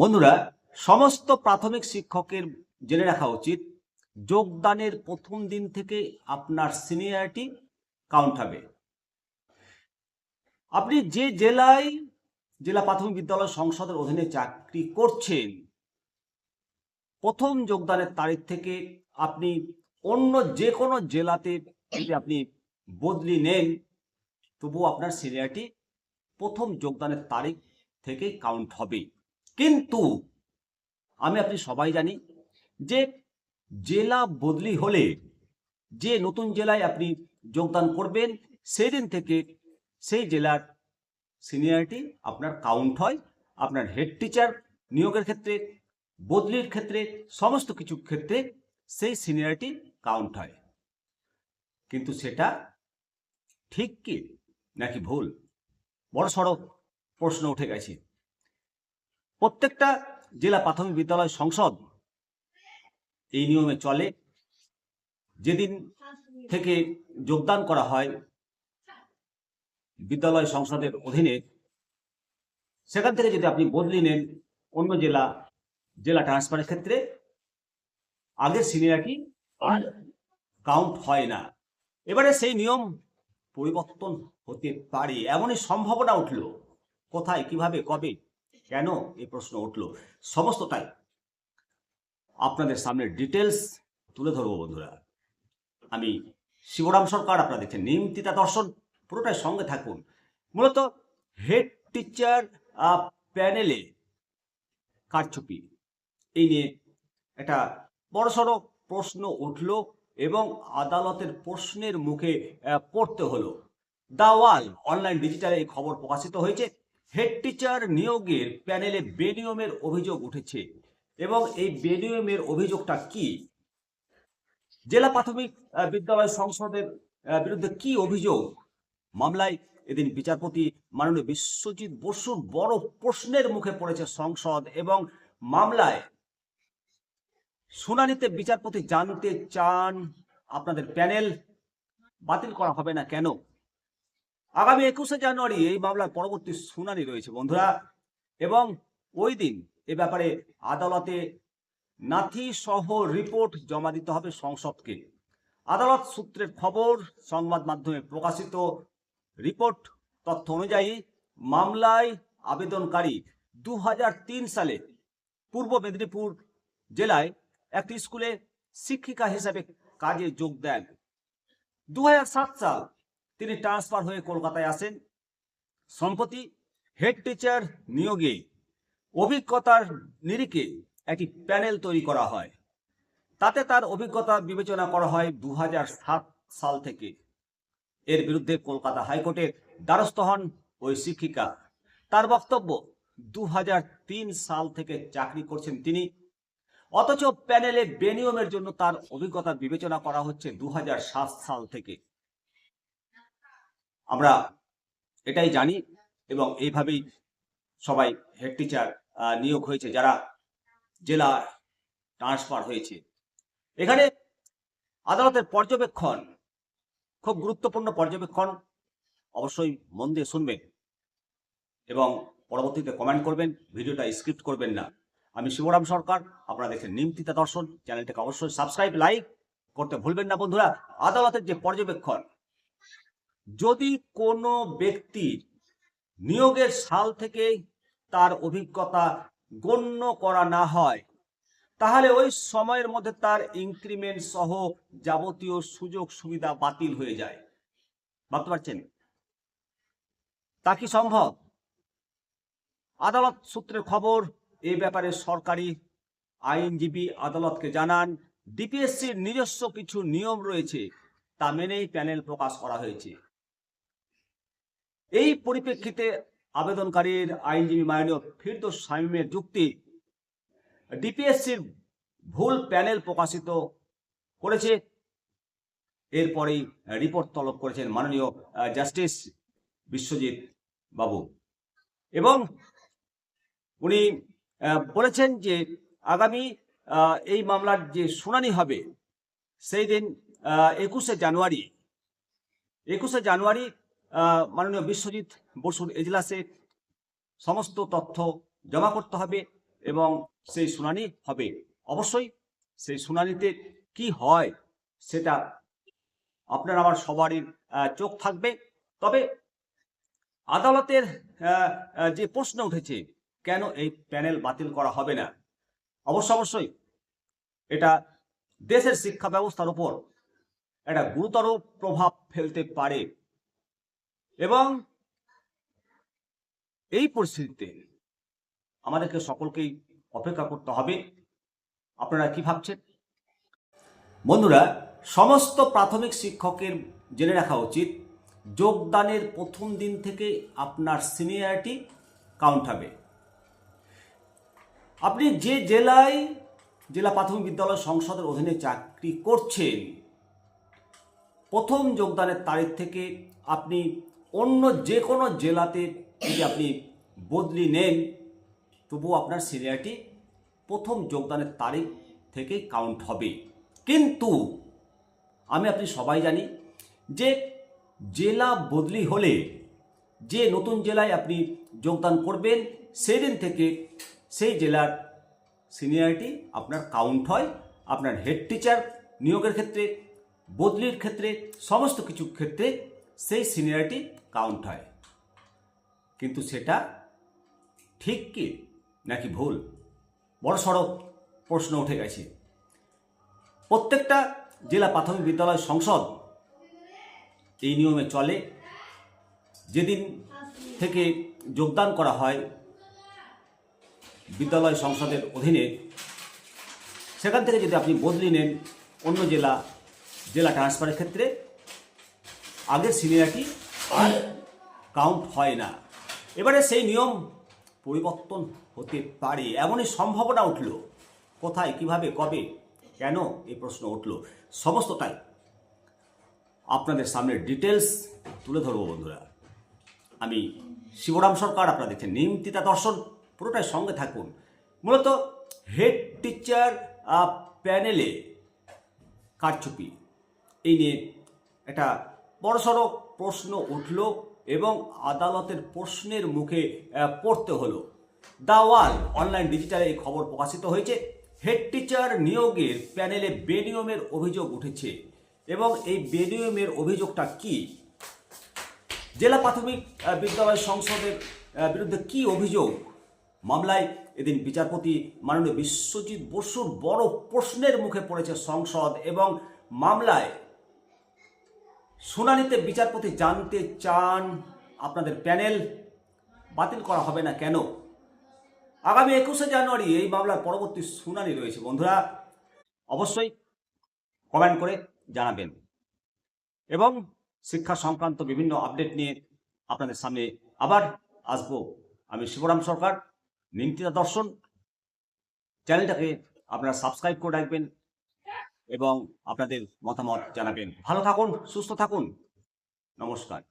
বন্ধুরা, সমস্ত প্রাথমিক শিক্ষকের জেনে রাখা উচিত, যোগদানের প্রথম দিন থেকে আপনার সিনিয়রিটি কাউন্ট হবে। আপনি যে জেলায় জেলা প্রাথমিক বিদ্যালয় সংসদের অধীনে চাকরি করছেন, প্রথম যোগদানের তারিখ থেকে আপনি অন্য যে কোনো জেলাতে যদি আপনি বদলি নেন, তবুও আপনার সিনিয়রিটি প্রথম যোগদানের তারিখ থেকে কাউন্ট হবে। কিন্তু আমি, আপনি সবাই জানি যে জেলা বদলি হলে যে নতুন জেলায় আপনি যোগদান করবেন সেই দিন থেকে সেই জেলার সিনিয়রিটি আপনার কাউন্ট হয়, আপনার হেড টিচার নিয়োগের ক্ষেত্রে, বদলির ক্ষেত্রে, সমস্ত কিছু ক্ষেত্রে সেই সিনিয়রিটি কাউন্ট হয়। কিন্তু সেটা ঠিক কি নাকি ভুল? বড় সড়ো প্রশ্ন উঠে গেছে। প্রত্যেকটা জেলা প্রাথমিক বিদ্যালয় সংসদ এই নিয়মে চলে। যেদিন থেকে যোগদান করা হয় বিদ্যালয় সংসদের অধীনে, সেখান থেকে যদি আপনি বদলি নেন অন্য জেলা জেলা ট্রান্সফারের ক্ষেত্রে, আগের সিনিয়রিটি কাউন্ট হয় না। এবারে সেই নিয়ম পরিবর্তন হতে পারে, এমনই সম্ভাবনা উঠল। কোথায়, কীভাবে, কবে? কেন এই প্রশ্ন উঠল? সমস্তটাই আপনাদের সামনে ডিটেলস তুলে ধরবো বন্ধুরা। আমি শিবরাম সরকার, আপনারা দেখছেন নিমতিতা দর্শন, পুরোটাই সঙ্গে থাকুন। মূলত হেড টিচার প্যানেলে কারচুপি। এই নিয়ে একটা বড়সড় প্রশ্ন উঠল এবং আদালতের প্রশ্নের মুখে পড়তে হলো। দাওয়াল অনলাইন ডিজিটালে এই খবর প্রকাশিত হয়েছে। হেড টিচার নিয়োগের প্যানেলে বেনিয়মের অভিযোগ উঠেছে। এবং এই বেনিয়মের অভিযোগটা কি? জেলা প্রাথমিক বিদ্যালয় সংসদের বিরুদ্ধে কি অভিযোগ? মামলায় এদিন বিচারপতি মাননীয় বিশ্বজিৎ বসুর বড় প্রশ্নের মুখে পড়েছে সংসদ এবং মামলায় শুনানিতে বিচারপতি জানতে চান, আপনাদের প্যানেল বাতিল করা হবে না কেন? আগামী একুশে জানুয়ারি এই মামলার পরবর্তী শুনানি রয়েছে, বন্ধুরা। এবং ওই দিন এ ব্যাপারে আদালতে নাথি সহ রিপোর্ট জমা দিতে হবে সংসদকে। আদালত সূত্রের খবর, সংবাদ মাধ্যমে প্রকাশিত রিপোর্ট তথ্য অনুযায়ী মামলায় আবেদনকারী দু হাজার তিন সালে পূর্ব মেদিনীপুর জেলায় একটি স্কুলে শিক্ষিকা হিসেবে কাজে যোগ দেন। দু হাজার সাত সাল তিনি ট্রান্সফার হয়ে কলকাতায় আসেন। সম্প্রতি হেড টিচার নিয়োগে অভিজ্ঞতার নিরিখে একটি প্যানেল তৈরি করা হয়। তাতে তার অভিজ্ঞতা বিবেচনা করা হয় দু হাজার সাত সাল থেকে। এর বিরুদ্ধে কলকাতা হাইকোর্টের দ্বারস্থ হন ওই শিক্ষিকা। তার বক্তব্য দু হাজার তিন সাল থেকে চাকরি করছেন তিনি। অথচ প্যানেলে বেনিয়মের জন্য তার অভিজ্ঞতা বিবেচনা করা হচ্ছে দু হাজার সাত সাল থেকে। আমরা এটাই জানি এবং এইভাবেই সবাই হেড টিচার নিয়োগ হয়েছে যারা জেলা ট্রান্সফার হয়েছে। এখানে আদালতের পর্যবেক্ষণ, খুব গুরুত্বপূর্ণ পর্যবেক্ষণ অবশ্যই মন দিয়ে শুনবেন এবং পরবর্তীতে কমেন্ট করবেন, ভিডিওটা স্ক্রিপ্ট করবেন না। আমি শিবরাম সরকার, আপনারা দেখছেন নিমতিতা দর্শন, চ্যানেলটাকে অবশ্যই সাবস্ক্রাইব লাইক করতে ভুলবেন না বন্ধুরা। আদালতের যে পর্যবেক্ষণ যদি কোনো ব্যক্তির নিয়োগের সাল থেকে তার অভিজ্ঞতা গণ্য করা না হয়, তাহলে ওই সময়ের মধ্যে তার ইনক্রিমেন্ট সহ যাবতীয় সুযোগ সুবিধা বাতিল হয়ে যায়। ভাবতে পারছেন? তা কি সম্ভব? আদালত সূত্রের খবর, এ ব্যাপারে সরকারি আইনজীবী আদালতকে জানান ডিপিএসসির নিজস্ব কিছু নিয়ম রয়েছে, তা মেনেই প্যানেল প্রকাশ করা হয়েছে। এই পরিপ্রেক্ষিতে আবেদনকারীর আইনজীবী মাননীয় ফিরদোস শামীমের যুক্তি ডিপিএসসির ভুল প্যানেল প্রকাশিত করেছে। এরপরেই রিপোর্ট তলব করেছেন মাননীয় জাস্টিস বিশ্বজিৎ বাবু। এবং উনি বলেছেন যে আগামী এই মামলার যে শুনানি হবে সেই দিন একুশে জানুয়ারি একুশে জানুয়ারি মাননীয় বিশ্বজিৎ বসুর এজলাসে সমস্ত তথ্য জমা করতে হবে এবং সেই শুনানি হবে। অবশ্যই সেই শুনানিতে কি হয় সেটা আপনার আমার সবারই চোখ থাকবে। তবে আদালতের যে প্রশ্ন উঠেছে, কেন এই প্যানেল বাতিল করা হবে না? অবশ্য অবশ্যই এটা দেশের শিক্ষা ব্যবস্থার উপর একটা গুরুতর প্রভাব ফেলতে পারে। এবং এই পরিস্থিতিতে আমাদেরকে সকলকেই অপেক্ষা করতে হবে। আপনারা কি ভাবছেন? বন্ধুরা, সমস্ত প্রাথমিক শিক্ষকের জেনে রাখা উচিত, যোগদানের প্রথম দিন থেকে আপনার সিনিয়রিটি কাউন্ট হবে। আপনি যে জেলায় জেলা প্রাথমিক বিদ্যালয় সংসদের অধীনে চাকরি করছেন, প্রথম যোগদানের তারিখ থেকে আপনি অন্য যে কোনো জেলাতে যদি আপনি বদলি নেন, তবুও আপনার সিনিয়রিটি প্রথম যোগদানের তারিখ থেকে কাউন্ট হবে। কিন্তু আমি আপনি সবাই জানি যে জেলা বদলি হলে যে নতুন জেলায় আপনি যোগদান করবেন সেই দিন থেকে সেই জেলার সিনিয়রিটি আপনার কাউন্ট হয়, আপনার হেড টিচার নিয়োগের ক্ষেত্রে, বদলির ক্ষেত্রে, সমস্ত কিছু ক্ষেত্রে সেই সিনিয়রিটি কাউন্ট হয়। কিন্তু সেটা ঠিক কি নাকি ভুল? বড় সড়ো প্রশ্ন উঠে গেছে। প্রত্যেকটা জেলা প্রাথমিক বিদ্যালয় সংসদ এই নিয়মে চলে। যেদিন থেকে যোগদান করা হয় বিদ্যালয় সংসদের অধীনে, সেখান থেকে যদি আপনি বদলি নেন অন্য জেলা জেলা ট্রান্সফারের ক্ষেত্রে আগের সিনিয়রিটি আর কাউন্ট হয় না। এবারে সেই নিয়ম পরিবর্তন হতে পারে, এমনই সম্ভাবনা উঠল। কোথায়, কীভাবে, কবে, কেন এই প্রশ্ন উঠল, সমস্তটাই আপনাদের সামনে ডিটেলস তুলে ধরবো বন্ধুরা। আমি শিবরাম সরকার, আপনারা দেখছেন নিমতিতা দর্শন, পুরোটাই সঙ্গে থাকুন। মূলত হেড টিচার প্যানেলে কারচুপি, এই নিয়ে একটা বড়সড় প্রশ্ন উঠল এবং আদালতের প্রশ্নের মুখে পড়তে হলো। দাওয়াল অনলাইন ডিজিটালে এই খবর প্রকাশিত হয়েছে। হেড টিচার নিয়োগের প্যানেলে বেনিয়মের অভিযোগ উঠেছে। এবং এই বেনিয়মের অভিযোগটা কি? জেলা প্রাথমিক বিদ্যালয় সংসদের বিরুদ্ধে কি অভিযোগ? মামলায় এদিন বিচারপতি মাননীয় বিশ্বজিৎ বসুর বড় প্রশ্নের মুখে পড়েছে সংসদ এবং মামলায় শুনানিতে বিচারপতি জানতে চান, আপনাদের প্যানেল বাতিল করা হবে না কেন? আগামী একুশে জানুয়ারি এই মামলার পরবর্তী শুনানি রয়েছে। বন্ধুরা, অবশ্যই কমেন্ট করে জানাবেন। এবং শিক্ষা সংক্রান্ত বিভিন্ন আপডেট নিয়ে আপনাদের সামনে আবার আসব আমি শিবরাম সরকার। নিমতিতা দর্শন, চ্যানেলটাকে আপনারা সাবস্ক্রাইব করে রাখবেন। এবং আপনাদের মতামত জানাবেন। ভালো থাকুন সুস্থ থাকুন। নমস্কার।